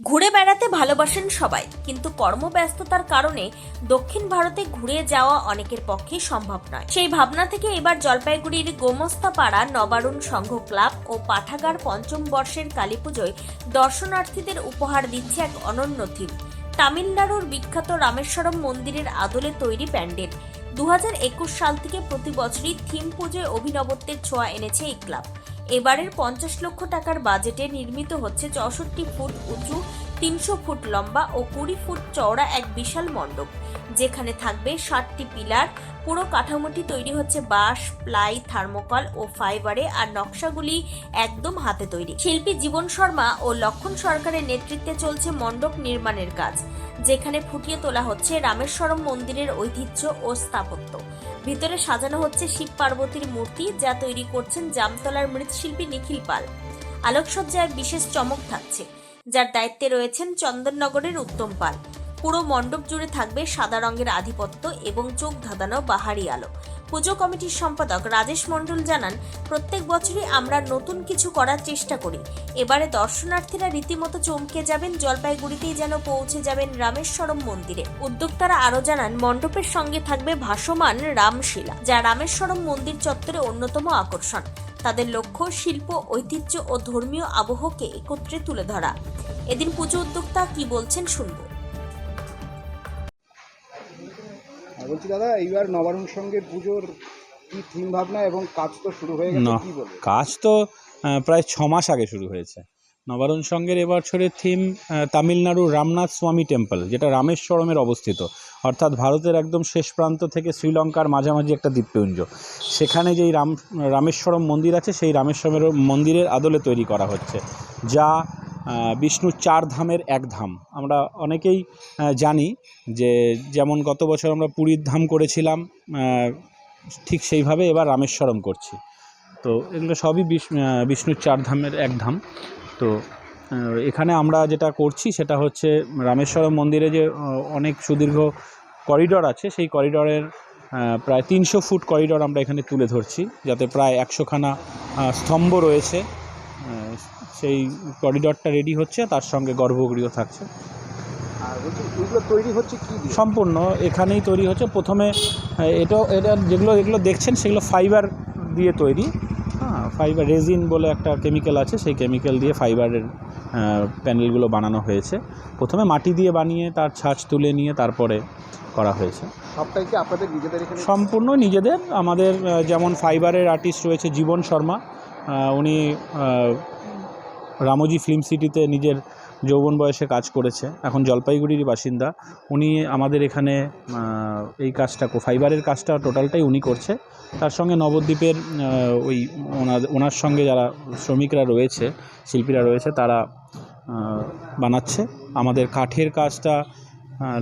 ঘুরে বেড়াতে ভালোবাসেন সবাই, কিন্তু কর্মব্যস্ততার কারণে দক্ষিণ ভারতে ঘুরে যাওয়া অনেকের পক্ষে সম্ভব নয়। সেই ভাবনা থেকে এবার জলপাইগুড়ির গোমস্তাপাড়া নবারুণ সংঘ ক্লাব ও পাঠাগার পঞ্চম বর্ষের কালীপুজোয় দর্শনার্থীদের উপহার দিচ্ছে এক অনন্য থিম। তামিলনাড়ুর বিখ্যাত রামেশ্বরম মন্দিরের আদলে তৈরি প্যান্ডেল। দু হাজার একুশ সাল থেকে প্রতি বছরই থিম পুজোয় অভিনবত্বের ছোঁয়া এনেছে এই ক্লাব। এবারের পঞ্চাশ লক্ষ টাকার বাজেটে নির্মিত হচ্ছে চৌষট্টি ফুট উঁচু, তিনশো ফুট লম্বা ও কুড়ি ফুট চওড়া এক বিশাল মণ্ডপ। যেখানে থাকবে ষাটটি পিলার, পুরো কাঠামোটি তৈরি হচ্ছে বাঁশ, প্লাই, থার্মোকল ও ফাইবারে আর নকশাগুলি একদম হাতে তৈরি। শিল্পী জীবন শর্মা ও লক্ষণ সরকারের নেতৃত্বে চলছে মণ্ডপ নির্মাণের কাজ, যেখানে ফুটিয়ে তোলা হচ্ছে রামেশ্বরম মন্দিরের ঐতিহ্য ও স্থাপত্য। ভিতরে সাজানো হচ্ছে শিব পার্বতীর মূর্তি, যা তৈরি করছেন জামতলার মৃৎশিল্পী নিখিল পাল। আলোকসজ্জায় বিশেষ চমক থাকছে, যার দায়িত্বে রয়েছেন চন্দননগরের উত্তম পাল। পুরো মণ্ডপ জুড়ে থাকবে সাদা রঙের আধিপত্য এবং চোখ ধাঁধানো বাহারি আলো। পুজো কমিটির সম্পাদক রাজেশ মণ্ডল জানান, প্রত্যেক বছরই আমরা নতুন কিছু করার চেষ্টা করি। এবারে দর্শনার্থীরা রীতিমতো চমকে যাবেন, জলপাইগুড়িতেই যেন পৌঁছে যাবেন রামেশ্বরম মন্দিরে। উদ্যোক্তারা আরও জানান, মণ্ডপের সঙ্গে থাকবে ভাসমান রামশিলা, যা রামেশ্বরম মন্দির চত্বরে অন্যতম আকর্ষণ। তাদের লক্ষ্য শিল্প, ঐতিহ্য ও ধর্মীয় আবহকে একত্রে তুলে ধরা। এদিন পুজো উদ্যোক্তা কি বলছেন শুনব। বলছি দাদা এইবার নবারুণ সঙ্গে পুজোর কি থিম ভাবনা এবং কাজ তো শুরু হয়ে গেছে কি বলব? কাজ তো প্রায় ছ মাস আগে শুরু হয়েছে। নবারুণ সঙ্গের এবছরের থিম তামিলনাড়ুর রামনাথ স্বামী টেম্পল যেটা রামেশ্বরমের অবস্থিত। অর্থাৎ ভারতের একদম শেষ প্রান্ত থেকে শ্রীলঙ্কার মাঝামাঝি একটা দ্বীপপুঞ্জ। সেখানে যেই রাম রামেশ্বরম মন্দির আছে সেই রামেশ্বরের মন্দিরের আদলে তৈরি করা হচ্ছে যা বিষ্ণুর চার ধামের এক ধাম। আমরা অনেকেই জানি যে যেমন গত বছর আমরা পুরীর ধাম করেছিলাম ঠিক সেইভাবে এবার রামেশ্বরম করছি। তো এগুলো সবই বিষ্ণুর চার ধামের এক ধাম। তো এখানে আমরা যেটা করছি সেটা হচ্ছে রামেশ্বরম মন্দিরে যে অনেক সুদীর্ঘ করিডর আছে, সেই করিডরের প্রায় তিনশো ফুট করিডর আমরা এখানে তুলে ধরছি, যাতে প্রায় একশোখানা স্তম্ভ রয়েছে। সেই করিডরটা রেডি হচ্ছে তার সঙ্গে গর্ভগৃহ থাকছে। আর এগুলো তৈরি হচ্ছে কি সম্পূর্ণ এখানেই তৈরি হচ্ছে। প্রথমে এটা এটা যেগুলো এগুলো দেখছেন সেগুলো ফাইবার দিয়ে তৈরি। হ্যাঁ ফাইবার রেজিন বলে একটা কেমিক্যাল আছে সেই কেমিক্যাল দিয়ে ফাইবারের প্যানেলগুলো বানানো হয়েছে। প্রথমে মাটি দিয়ে বানিয়ে তার ছাঁচ তুলে নিয়ে তারপরে করা হয়েছে। সবটাই কি আপনাদের নিজেদের সম্পূর্ণ নিজেদের। আমাদের যেমন ফাইবারের আর্টিস্ট রয়েছে জীবন শর্মা উনি রামোজি ফিল্ম সিটিতে নিজের যৌবন বয়সে কাজ করেছে। এখন জলপাইগুড়ির বাসিন্দা। উনি আমাদের এখানে এই কাজটা ফাইবারের কাজটা টোটালটাই উনি করছে। তার সঙ্গে নবদ্বীপের ওই ওনার ওনার সঙ্গে যারা শ্রমিকরা রয়েছে, শিল্পীরা রয়েছে, তারা বানাচ্ছে। আমাদের কাঠের কাজটা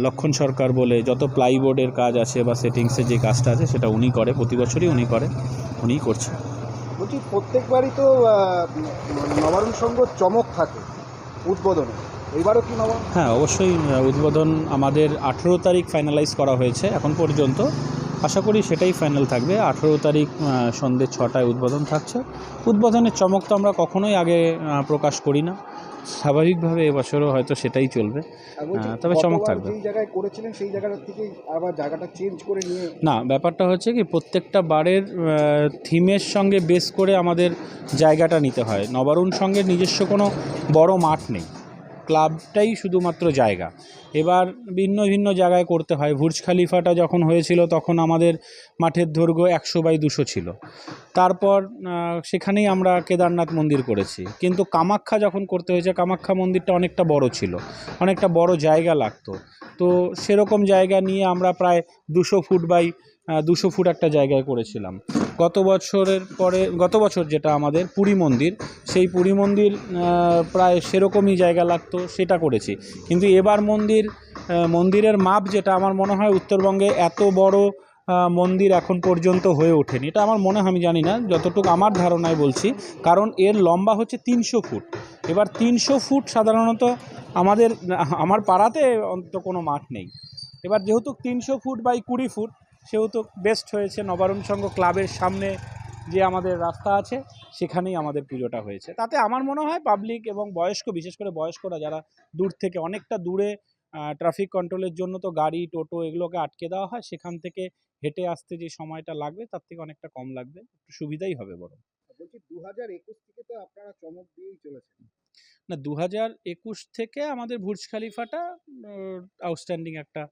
লক্ষণ সরকার বলে যত প্লাইবোর্ডের কাজ আছে বা সেটিংসের যে কাজটা আছে, সেটা উনি করে। প্রতি বছরই উনি করে, উনিই করছে। বলছি, প্রত্যেকবারই তো নবারণ সঙ্গ চমক থাকে উদ্বোধনে। এইবারও কি নব হ্যাঁ অবশ্যই উদ্বোধন আমাদের আঠেরো তারিখ ফাইনালাইজ করা হয়েছে এখন পর্যন্ত। আশা করি সেটাই ফাইনাল থাকবে। আঠেরো তারিখ সন্ধ্যে ছটায় উদ্বোধন থাকছে। উদ্বোধনের চমক তো আমরা কখনোই আগে প্রকাশ করি না। স্বাভাবিকভাবে এবছরও হয়তো সেটাই চলবে। তবে চমক থাকবে। জায়গায় করেছিলেন সেই জায়গাটা থেকে আবার জায়গাটা চেঞ্জ করে নিয়ে না ব্যাপারটা হচ্ছে কি প্রত্যেকটা বারের থিমের সঙ্গে বেস করে আমাদের জায়গাটা নিতে হয়। নবারুণ সঙ্গে নিজস্ব কোনো বড় মাঠ নেই। ক্লাবটাই শুধুমাত্র জায়গা। এবার ভিন্ন ভিন্ন জায়গায় করতে হয়। ভুর্জ খালিফাটা যখন হয়েছিল তখন আমাদের মাঠের দৈর্ঘ্য একশো বাই দুশো ছিল। তারপর সেখানেই আমরা কেদারনাথ মন্দির করেছি। কিন্তু কামাখ্যা যখন করতে হয়েছে, কামাখ্যা মন্দিরটা অনেকটা বড় ছিল, অনেকটা বড় জায়গা লাগতো। তো সেরকম জায়গা নিয়ে আমরা প্রায় দুশো ফুট বাই দুশো ফুট একটা জায়গায় করেছিলাম। গত বছরের পরে, গত বছর যেটা আমাদের পুরী মন্দির, সেই পুরী মন্দির প্রায় সেরকমই জায়গা লাগতো, সেটা করেছি। কিন্তু এবার মন্দির মন্দিরের মাপ যেটা আমার মনে হয় উত্তরবঙ্গে এত বড় মন্দির এখন পর্যন্ত হয়ে ওঠেনি। এটা আমার মনে হয়, আমি জানি না, যতটুকু আমার ধারণায় বলছি, কারণ এর লম্বা হচ্ছে তিনশো ফুট। এবার তিনশো ফুট সাধারণত আমাদের আমার পাড়াতে অন্ত কোনো মাঠ নেই। এবার যেহেতু তিনশো ফুট বাই কুড়ি ফুট সেহেতু বেস্ট হয়েছে নবারুণ সংঘ ক্লাবের সামনে যে আমাদের রাস্তা আছে সেখানেই আমাদের পুজোটা হয়েছে। তাতে আমার মনে হয় পাবলিক এবং বয়স্ক বিশেষ করে বয়স্করা যারা দূর থেকে অনেকটা দূরে ট্রাফিক কন্ট্রোলের জন্য তো গাড়ি টোটো এগুলোকে আটকে দেওয়া হয় সেখান থেকে হেঁটে আসতে যে সময়টা লাগবে তার থেকে অনেকটা কম লাগবে। একটু সুবিধাই হবে বরং। বলছি দু হাজার একুশ থেকে তো আপনারা চমক দিয়েই চলেছেন। না দু হাজার একুশ থেকে আমাদের বুর্জ খালিফাটা আউটস্ট্যান্ডিং একটা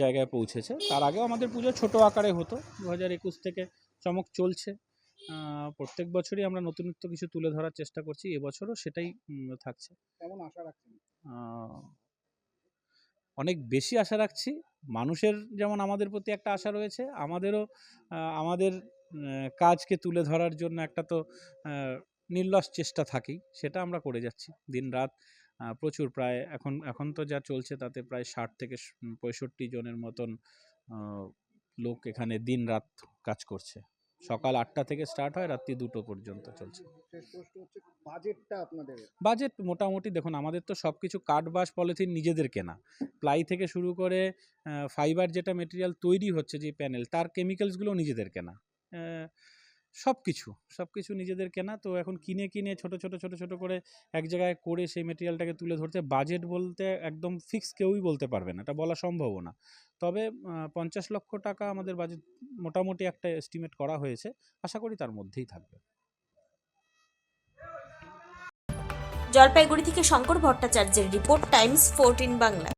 জায়গায় পৌঁছেছে। তার আগেও আমাদের পুজো ছোট আকারে হতো। দু হাজার একুশ থেকে চমক চলছে। প্রত্যেক বছরই আমরা নতুনত্ব কিছু তুলে ধরার চেষ্টা করছি। এবছরও সেটাই থাকছে। কেমন আশা রাখছেন? অনেক বেশি আশা রাখছি। মানুষের যেমন আমাদের প্রতি একটা আশা রয়েছে আমাদেরও আমাদের কাজকে তুলে ধরার জন্য একটা তো নির্লস চেষ্টা থাকেই। সেটা আমরা করে যাচ্ছি। দিন রাত প্রচুর। প্রায় এখন এখন তো যা চলছে তাতে প্রায় ষাট থেকে পঁয়ষট্টি জনের মতন লোক এখানে দিন রাত কাজ করছে। সকাল আটটা থেকে স্টার্ট হয় রাত্রি দুটো পর্যন্ত চলছে। বাজেট মোটামুটি দেখুন আমাদের তো সব কিছু কাঠ বাঁশ পলিথিন নিজেদের কেনা। প্লাই থেকে শুরু করে ফাইবার যেটা মেটেরিয়াল তৈরি হচ্ছে যে প্যানেল তার কেমিক্যালসগুলো নিজেদের কেনা। সব কিছু সব কিছু নিজেদের কেনা। তো এখন কিনে কিনে, ছোট ছোট ছোট ছোট করে এক জায়গায় করে সেই মেটেরিয়ালটাকে তুলে ধরতে বাজেট বলতে একদম ফিক্স কেউই বলতে পারবে না। এটা বলা সম্ভবও না। তবে পঞ্চাশ লক্ষ টাকা আমাদের বাজেট মোটামুটি একটা এস্টিমেট করা হয়েছে। আশা করি তার মধ্যেই থাকবে। জলপাইগুড়ি থেকে শঙ্কর ভট্টাচার্যের রিপোর্ট টাইমস ফোরটিন বাংলা।